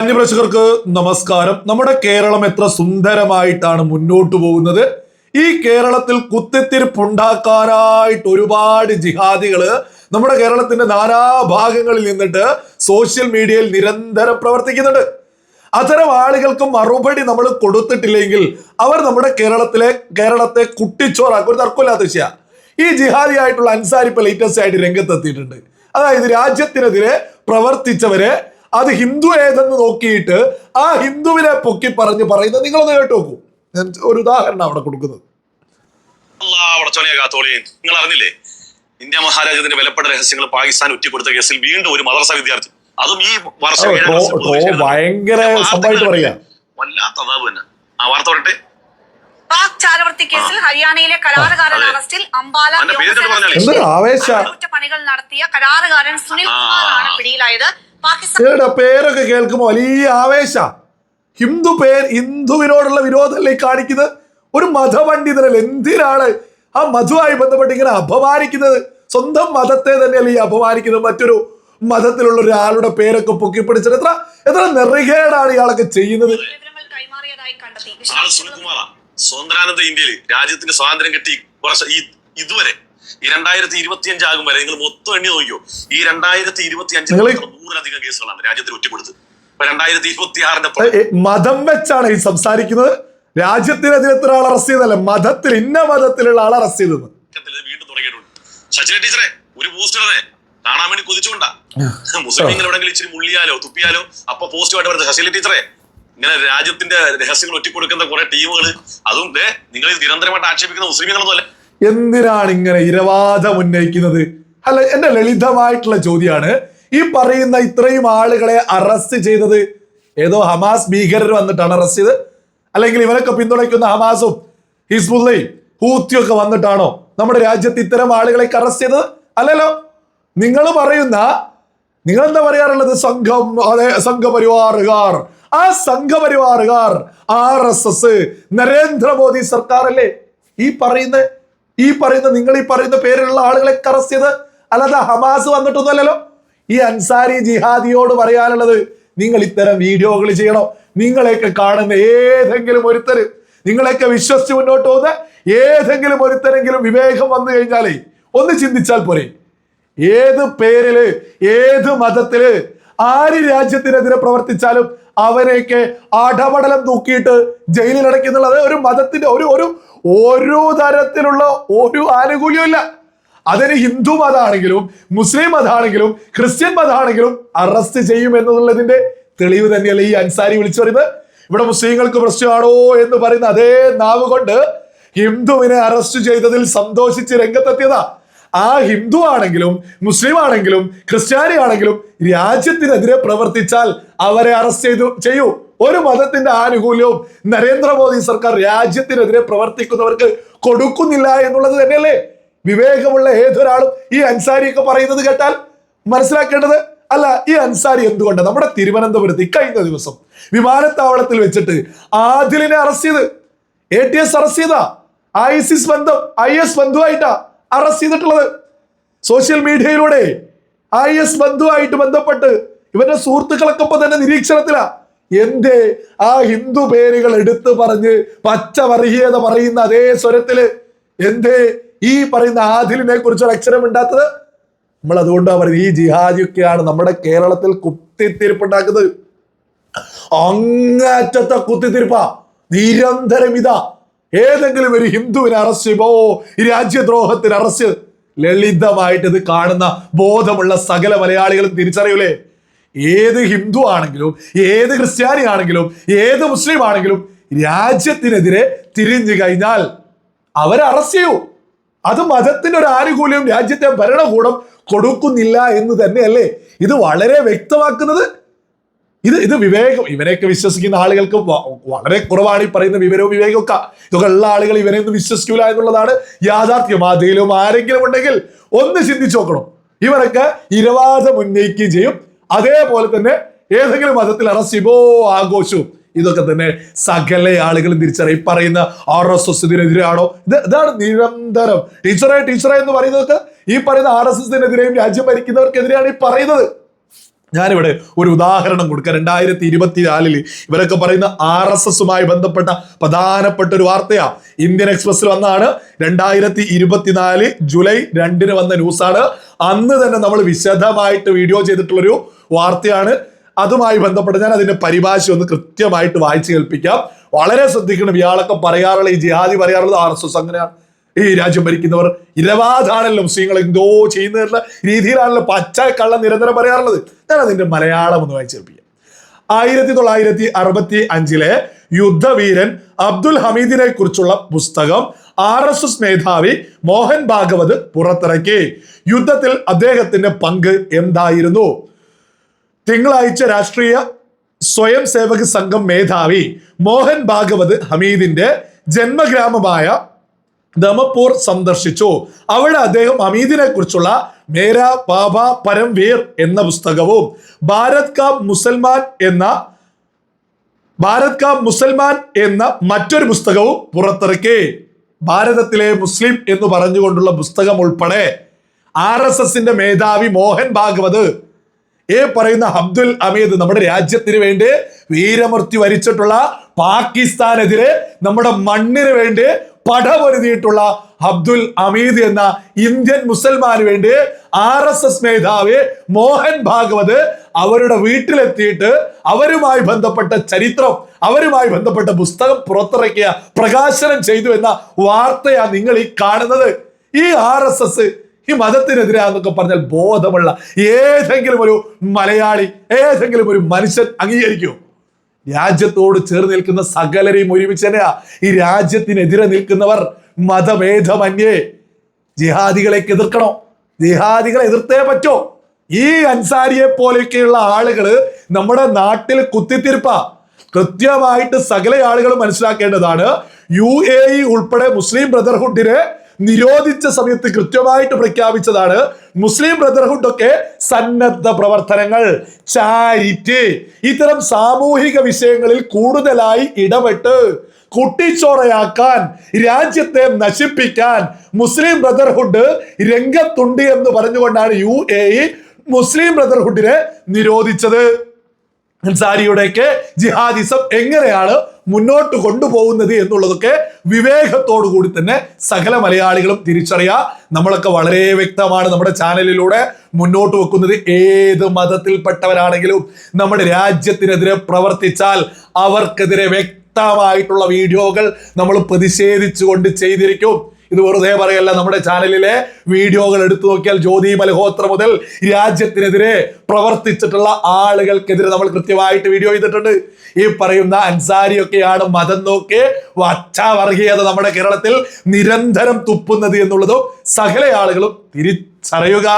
മാന്യപ്രേക്ഷകർക്ക് നമസ്കാരം. നമ്മുടെ കേരളം എത്ര സുന്ദരമായിട്ടാണ് മുന്നോട്ട് പോകുന്നത്. ഈ കേരളത്തിൽ കുത്തിത്തിരിപ്പുണ്ടാക്കാനായിട്ട് ഒരുപാട് ജിഹാദികൾ നമ്മുടെ കേരളത്തിന്റെ നാനാഭാഗങ്ങളിൽ നിന്നിട്ട് സോഷ്യൽ മീഡിയയിൽ നിരന്തരം പ്രവർത്തിക്കുന്നുണ്ട്. അത്തരം ആളുകൾക്ക് മറുപടി നമ്മൾ കൊടുത്തിട്ടില്ലെങ്കിൽ അവർ നമ്മുടെ കേരളത്തിലെ കേരളത്തെ കുട്ടിച്ചോറാക്കും. ഒരു തർക്കമില്ലാത്ത വിഷയ. ഈ ജിഹാദി ആയിട്ടുള്ള അൻസാരി ഇപ്പൊ ലേറ്റസ്റ്റ് ആയിട്ട് രംഗത്തെത്തിയിട്ടുണ്ട്. അതായത് രാജ്യത്തിനെതിരെ പ്രവർത്തിച്ചവരെ അത് ഹിന്ദു ഏതെന്ന് നോക്കിയിട്ട് ആ ഹിന്ദുവിനെ പൊക്കി പറഞ്ഞ് പറയുന്നത് നിങ്ങളൊന്ന് കേട്ട് നോക്കൂ. ഞാൻ ഒരു ഉദാഹരണം അവിടെ കൊടുക്കുന്നത്. നിങ്ങൾ അറിഞ്ഞില്ലേ? ഇന്ത്യ മഹാരാജ്യത്തിന്റെ വിലപ്പെട്ട രഹസ്യങ്ങൾ പാകിസ്ഥാൻ ഒറ്റിക്കൊടുത്ത കേസിൽ വീണ്ടും ഒരു മദ്രസ വിദ്യാർത്ഥി. അതും ഈ വർഷം ഭയങ്കര വല്ലാത്ത അതാവ് തന്നെ. ആ വാർത്ത പറട്ടെ പാക് കേസിൽ ഹരിയാനയിലെ കരാറുകാരൻ. അറസ്റ്റിൽ അംബാല വ്യോമസേന അറ്റകുറ്റപ്പണികൾ നടത്തിയ കരാറുകാരൻ സുനിൽ. കുമാറാണ് പിടിയിലായത്. പാകിസ്ഥാൻ ഏടാ പേരൊക്കെ കേൾക്കുമ്പോൾ വലിയ ആവേശ. ഹിന്ദു പേർ ഹിന്ദുവിനോടുള്ള വിരോധമല്ലേ കാണിക്കുന്നത്? ഒരു മതപണ്ഡിതനല്ല എന്തിനാണ് ആ മധുവായി ബന്ധപ്പെട്ട് ഇങ്ങനെ അപമാനിക്കുന്നത്? സ്വന്തം മതത്തെ തന്നെയല്ലേ ഈ അപമാനിക്കുന്നത്? മറ്റൊരു മതത്തിലുള്ള ഒരാളുടെ പേരൊക്കെ പൊക്കിപ്പിടിച്ചിട്ട് എത്ര എത്ര നിറികേടാണ് ഇയാളൊക്കെ ചെയ്യുന്നത്? സ്വതന്ത്രാനന്ദ ഇന്ത്യയിൽ രാജ്യത്തിന് സ്വാതന്ത്ര്യം കിട്ടി ഈ ഇതുവരെ. ഈ രണ്ടായിരത്തി ഇരുപത്തി ആകും വരെ നിങ്ങൾ മൊത്തം എണ്ണി നോക്കിയോ ഈ രണ്ടായിരത്തി ഇരുപത്തി അഞ്ചിൽ നൂറിലധികം കേസുകളാണ് രാജ്യത്തിന് ഒറ്റപ്പെടുത്തത് ഇപ്പൊ രണ്ടായിരത്തി ഇരുപത്തി ആറിന്റെ മതം വെച്ചാണ് ഈ സംസാരിക്കുന്നത്. രാജ്യത്തിനെതിരെ എത്ര ആൾ അറസ്റ്റ് ചെയ്തല്ല മതത്തിൽ ഇന്ന മതത്തിലുള്ള ആൾ അറസ്റ്റ് ചെയ്തത്? വീണ്ടും തുടങ്ങിയിട്ടുണ്ട്. സച്ചിന ടീച്ചറെ ഒരു പോസ്റ്റ് കാണാൻ വേണ്ടി കൊതിച്ചുകൊണ്ടാ. മുസ്ലിങ്ങൾ എവിടെങ്കിലും ഇച്ചിരി മുള്ളിയാലോ തുപ്പിയാലോ അപ്പൊ പോസ്റ്റുമായിട്ട് വരുന്നത്. ഹസീല ടീച്ചറെ ഇങ്ങനെ രാജ്യത്തിന്റെ രഹസ്യങ്ങൾ ഒറ്റിക്കൊടുക്കുന്ന കുറെ ടീമുകൾ അതും നിങ്ങൾ നിരന്തരമായിട്ട് ആക്ഷേപിക്കുന്ന മുസ്ലിങ്ങളൊന്നും അല്ല എന്തിനാണ് ഇങ്ങനെ ഇരവാദം ഉന്നയിക്കുന്നത്? അല്ല എന്റെ ലളിതമായിട്ടുള്ള ചോദ്യമാണ് ഈ പറയുന്ന ഇത്രയും ആളുകളെ അറസ്റ്റ് ചെയ്തത് ഏതോ ഹമാസ് ഭീകരർ വന്നിട്ടാണ് അറസ്റ്റ് ചെയ്ത് അല്ലെങ്കിൽ ഇവരൊക്കെ പിന്തുണയ്ക്കുന്ന ഹമാസും ഹിസ്ബുള്ളയും ഹൂത്തിയൊക്കെ വന്നിട്ടാണോ നമ്മുടെ രാജ്യത്ത് ഇത്തരം ആളുകളെ അറസ്റ്റ് ചെയ്തത്? അല്ലല്ലോ നിങ്ങൾ പറയുന്ന നിങ്ങൾ എന്താ പറയാറുള്ളത്? സംഘം അതെ സംഘപരിവാറുകാർ. ആ സംഘപരിവാറുകാർ ആർ എസ് എസ് നരേന്ദ്രമോദി സർക്കാർ അല്ലേ ഈ പറയുന്ന ഈ പറയുന്ന നിങ്ങൾ ഈ പറയുന്ന പേരിലുള്ള ആളുകളെ അറസ്റ്റ് ചെയ്ത് അല്ലാതെ ഹമാസ് വന്നിട്ടൊന്നുമല്ലല്ലോ. ഈ അൻസാരി ജിഹാദിയോട് പറയാനുള്ളത് നിങ്ങൾ ഇത്തരം വീഡിയോകൾ ചെയ്യണം. നിങ്ങളെയൊക്കെ കാണുന്ന ഏതെങ്കിലും ഒരുത്തര് നിങ്ങളെയൊക്കെ വിശ്വസിച്ച് മുന്നോട്ട് പോകുന്ന ഏതെങ്കിലും ഒരുത്തരെങ്കിലും വിവേകം വന്നു കഴിഞ്ഞാലേ ഒന്ന് ചിന്തിച്ചാൽ പോരെ. ഏത് പേരിൽ ഏത് മതത്തിൽ ആര് രാജ്യത്തിനെതിരെ പ്രവർത്തിച്ചാലും അവരെയൊക്കെ അടപടലം തൂക്കിയിട്ട് ജയിലിൽ അടയ്ക്കുന്നുള്ളത് ഒരു മതത്തിന്റെ ഒരു ഒരു ഓരോ തരത്തിലുള്ള ഒരു ആനുകൂല്യവും ഇല്ല. അതിന് ഹിന്ദു മതമാണെങ്കിലും മുസ്ലിം മതമാണെങ്കിലും ക്രിസ്ത്യൻ മതമാണെങ്കിലും അറസ്റ്റ് ചെയ്യും എന്നുള്ളതിന്റെ തെളിവ് തന്നെയല്ല ഈ അൻസാരി വിളിച്ചു പറയുന്നത്? ഇവിടെ മുസ്ലിങ്ങൾക്ക് പ്രശ്നമാണോ എന്ന് പറയുന്ന അതേ നാവ് കൊണ്ട് ഹിന്ദുവിനെ അറസ്റ്റ് ചെയ്തതിൽ സന്തോഷിച്ച് രംഗത്തെത്തിയതാ. ആ ഹിന്ദു ആണെങ്കിലും മുസ്ലിം ആണെങ്കിലും ക്രിസ്ത്യാനി ആണെങ്കിലും രാജ്യത്തിനെതിരെ പ്രവർത്തിച്ചാൽ അവരെ അറസ്റ്റ് ചെയ്തു ചെയ്യൂ. ഒരു മതത്തിന്റെ ആനുകൂല്യവും നരേന്ദ്രമോദി സർക്കാർ രാജ്യത്തിനെതിരെ പ്രവർത്തിക്കുന്നവർക്ക് കൊടുക്കുന്നില്ല എന്നുള്ളത് തന്നെയല്ലേ? വിവേകമുള്ള ഏതൊരാളും ഈ അൻസാരിയൊക്കെ പറയുന്നത് കേട്ടാൽ മനസ്സിലാക്കേണ്ടത്? അല്ല ഈ അൻസാരി എന്തുകൊണ്ട്? നമ്മുടെ തിരുവനന്തപുരത്ത് ഇക്കഴിഞ്ഞ ദിവസം വിമാനത്താവളത്തിൽ വെച്ചിട്ട് ആദിലിനെ അറസ്റ്റ് ചെയ്ത് എ ടി എസ് അറസ്റ്റ് ചെയ്ത. ഐസിസ് ബന്ധം ഐ എസ് ബന്ധുവായിട്ടാ. അറസ്റ്റ് ചെയ്തിട്ടുള്ളത്. സോഷ്യൽ മീഡിയയിലൂടെ ഐ എസ് ബന്ധുവായിട്ട് ബന്ധപ്പെട്ട് ഇവന്റെ സുഹൃത്തുക്കളൊക്കെ തന്നെ നിരീക്ഷണത്തിലാ. എന്തേ ആ ഹിന്ദു പേരുകൾ എടുത്തു പറഞ്ഞ് പച്ച വർഗീയത പറയുന്ന അതേ സ്വരത്തിൽ എന്തേ ഈ പറയുന്ന ആദിലിനെ കുറിച്ച് ഒരു അക്ഷരം ഉണ്ടാത്തത്? നമ്മൾ അതുകൊണ്ട് പറയുന്നത് ഈ ജിഹാദിയൊക്കെയാണ് നമ്മുടെ കേരളത്തിൽ കുത്തിത്തിരിപ്പുണ്ടാക്കുന്നത്. അങ്ങറ്റത്തെ കുത്തിത്തിരിപ്പ. നിരന്തരം ഇതാ. ഏതെങ്കിലും ഒരു ഹിന്ദുവിനെ അറസ്റ്റ് ചെയ്യുമ്പോ ഈ രാജ്യദ്രോഹത്തിന് അറസ്റ്റ് ലളിതമായിട്ട് ഇത് കാണുന്ന ബോധമുള്ള സകല മലയാളികളും തിരിച്ചറിയൂലേ? ഏത് ഹിന്ദു ആണെങ്കിലും ഏത് ക്രിസ്ത്യാനി ആണെങ്കിലും ഏത് മുസ്ലിം ആണെങ്കിലും രാജ്യത്തിനെതിരെ തിരിഞ്ഞു കഴിഞ്ഞാൽ അവരെ അറസ്റ്റ് ചെയ്യൂ. അത് മതത്തിന്റെ ഒരു ആനുകൂല്യം രാജ്യത്തെ ഭരണകൂടം കൊടുക്കുന്നില്ല എന്ന് തന്നെയല്ലേ? ഇത് വളരെ വ്യക്തമാക്കുന്നത് ഇത് ഇത് വിവേകം. ഇവനെയൊക്കെ വിശ്വസിക്കുന്ന ആളുകൾക്ക് വളരെ കുറവാണ് ഈ പറയുന്ന വിവരവും വിവേകമൊക്കെ ഇതൊക്കെ ഉള്ള ആളുകൾ ഇവനെ ഒന്നും വിശ്വസിക്കൂല എന്നുള്ളതാണ് യാഥാർത്ഥ്യം. അതിലും ആരെങ്കിലും ഉണ്ടെങ്കിൽ ഒന്ന് ചിന്തിച്ചു നോക്കണം. ഇവരൊക്കെ ഇരവാദം ഉന്നയിക്കുകയും ചെയ്യും. അതേപോലെ തന്നെ ഏതെങ്കിലും മതത്തിൽ അറസ്റ്റ് ചെയ്യുമ്പോ ആഘോഷവും. ഇതൊക്കെ തന്നെ സകല ആളുകളും തിരിച്ചറിയും. പറയുന്ന ആർ എസ് എസ് ഇതിനെതിരെയാണോ ഇത് ഇതാണ് നിരന്തരം. ടീച്ചറെ ടീച്ചറെ എന്ന് പറയുന്നതൊക്കെ ഈ പറയുന്ന ആർ എസ് എസിനെതിരെയും രാജ്യം ഭരിക്കുന്നവർക്കെതിരെയാണ് ഈ പറയുന്നത്. ഞാനിവിടെ ഒരു ഉദാഹരണം കൊടുക്കുക രണ്ടായിരത്തി ഇരുപത്തിനാലിൽ ഇവരൊക്കെ പറയുന്ന ആർ എസ് എസുമായി ബന്ധപ്പെട്ട പ്രധാനപ്പെട്ട ഒരു വാർത്തയാ. ഇന്ത്യൻ എക്സ്പ്രസ്സിൽ വന്നാണ്. രണ്ടായിരത്തി ഇരുപത്തിനാല് ജൂലൈ രണ്ടിന് വന്ന ന്യൂസാണ്. അന്ന് തന്നെ നമ്മൾ വിശദമായിട്ട് വീഡിയോ ചെയ്തിട്ടുള്ളൊരു വാർത്തയാണ്. അതുമായി ബന്ധപ്പെട്ട് ഞാൻ അതിന്റെ പരിഭാഷ ഒന്ന് കൃത്യമായിട്ട് വായിച്ചു കേൾപ്പിക്കാം. വളരെ ശ്രദ്ധിക്കണം. ഇയാളൊക്കെ പറയാറുള്ള ഈ ജിഹാദി പറയാറുള്ളത് ആർ എസ് എസ് അങ്ങനെയാണ്. ഈ രാജ്യം ഭരിക്കുന്നവർ ഇരവാദാണല്ലോ മുസ്ലിങ്ങൾ എന്തോ ചെയ്യുന്ന രീതിയിലാണല്ലോ പച്ച കള്ള നിരന്തരം പറയാറുള്ളത്. ഞാൻ അതിന്റെ മലയാളം ഒന്ന് വായിച്ചു കേൾപ്പിക്കാം. ആയിരത്തി തൊള്ളായിരത്തി അറുപത്തി അഞ്ചിലെ യുദ്ധവീരൻ അബ്ദുൽ ഹമീദിനെ കുറിച്ചുള്ള പുസ്തകം ആർ എസ് എസ് മേധാവി മോഹൻ ഭാഗവത് പുറത്തിറക്കി. യുദ്ധത്തിൽ അദ്ദേഹത്തിന്റെ പങ്ക് എന്തായിരുന്നു? തിങ്കളാഴ്ച രാഷ്ട്രീയ സ്വയം സേവക സംഘം മേധാവി മോഹൻ ഭാഗവത് ഹമീദിന്റെ ജന്മഗ്രാമമായ ദമപൂർ സന്ദർശിച്ചു. അവിടെ അദ്ദേഹം അമീദിനെ കുറിച്ചുള്ള മേര ബാബ പരംവീർ എന്ന പുസ്തകവും ഭാരത് കാ മുസൽമാൻ എന്ന ഭാരത് കാ മുസൽമാൻ എന്ന മറ്റൊരു പുസ്തകവും പുറത്തിറക്കി. ഭാരതത്തിലെ മുസ്ലിം എന്ന് പറഞ്ഞുകൊണ്ടുള്ള പുസ്തകം ഉൾപ്പെടെ ആർ എസ് എസിന്റെ മേധാവി മോഹൻ ഭാഗവത് ഏ പറയുന്ന അബ്ദുൽ അമീദ് നമ്മുടെ രാജ്യത്തിന് വേണ്ടി വീരമൃത്യു വരിച്ചിട്ടുള്ള പാകിസ്ഥാനെതിരെ നമ്മുടെ മണ്ണിന് വേണ്ടി പടപൊരുതിയിട്ടുള്ള അബ്ദുൽ അമീദ് എന്ന ഇന്ത്യൻ മുസൽമാന് വേണ്ടി ആർ എസ് എസ് മേധാവി മോഹൻ ഭാഗവത് അവരുടെ വീട്ടിലെത്തിയിട്ട് അവരുമായി ബന്ധപ്പെട്ട ചരിത്രം അവരുമായി ബന്ധപ്പെട്ട പുസ്തകം പുറത്തിറക്കിയ പ്രകാശനം ചെയ്തു എന്ന വാർത്തയാണ് നിങ്ങൾ ഈ കാണുന്നത്. ഈ ആർ എസ് എസ് ഈ മതത്തിനെതിരാന്നൊക്കെ പറഞ്ഞാൽ ബോധമുള്ള ഏതെങ്കിലും ഒരു മലയാളി ഏതെങ്കിലും ഒരു മനുഷ്യൻ അംഗീകരിക്കുമോ രാജ്യത്തോട് ചേർന്ന് നിൽക്കുന്ന സകലരെയും ഒരുമിച്ച് തന്നെയാ. ഈ രാജ്യത്തിനെതിരെ നിൽക്കുന്നവർ മതഭേദമന്യേ. ജിഹാദികളെ എതിർക്കണോ? ജിഹാദികളെ എതിർത്തേ പറ്റോ? ഈ അൻസാരിയെ പോലെയൊക്കെയുള്ള ആളുകൾ നമ്മുടെ നാട്ടിൽ കുത്തിത്തിരിപ്പ. കൃത്യമായിട്ട് സകല ആളുകളും മനസ്സിലാക്കേണ്ടതാണ്. യു എ ഇ ഉൾപ്പെടെ മുസ്ലിം ബ്രദർഹുഡിനെ നിരോധിച്ച സമയത്ത് കൃത്യമായിട്ട് പ്രഖ്യാപിച്ചതാണ് മുസ്ലിം ബ്രദർഹുഡ് ഒക്കെ സന്നദ്ധ പ്രവർത്തനങ്ങൾ. ചാരിറ്റി. ഇത്തരം സാമൂഹിക വിഷയങ്ങളിൽ കൂടുതലായി ഇടപെട്ട് കുട്ടിച്ചോറയാക്കാൻ രാജ്യത്തെ നശിപ്പിക്കാൻ മുസ്ലിം ബ്രദർഹുഡ് രംഗത്തുണ്ട് എന്ന് പറഞ്ഞുകൊണ്ടാണ് യു മുസ്ലിം ബ്രദർഹുഡിനെ നിരോധിച്ചത്. അൻസാരിയുടെയൊക്കെ ജിഹാദിസം എങ്ങനെയാണ് മുന്നോട്ട് കൊണ്ടുപോകുന്നത് എന്നുള്ളതൊക്കെ വിവേകത്തോടു കൂടി തന്നെ സകല മലയാളികളും തിരിച്ചറിയുക നമ്മളൊക്കെ വളരെ വ്യക്തമാണ് നമ്മുടെ ചാനലിലൂടെ മുന്നോട്ട് വെക്കുന്നത് ഏത് മതത്തിൽപ്പെട്ടവരാണെങ്കിലും നമ്മുടെ രാജ്യത്തിനെതിരെ പ്രവർത്തിച്ചാൽ അവർക്കെതിരെ വ്യക്തമായിട്ടുള്ള വീഡിയോകൾ നമ്മൾ പ്രതിഷേധിച്ചുകൊണ്ട് ചെയ്തിരിക്കും. ഇത് വെറുതെ പറയല്ല നമ്മുടെ ചാനലിലെ വീഡിയോകൾ എടുത്തു നോക്കിയാൽ ജ്യോതി മൽഹോത്ര മുതൽ രാജ്യത്തിനെതിരെ പ്രവർത്തിച്ചിട്ടുള്ള ആളുകൾക്കെതിരെ നമ്മൾ കൃത്യമായിട്ട് വീഡിയോ ചെയ്തിട്ടുണ്ട്. ഈ പറയുന്ന അൻസാരിയൊക്കെയാണ് മതം നോക്കി വച്ചാവർഗീയത നമ്മുടെ കേരളത്തിൽ നിരന്തരം തുപ്പുന്നത് എന്നുള്ളതും സകല ആളുകളും തിരിച്ചറിയുക.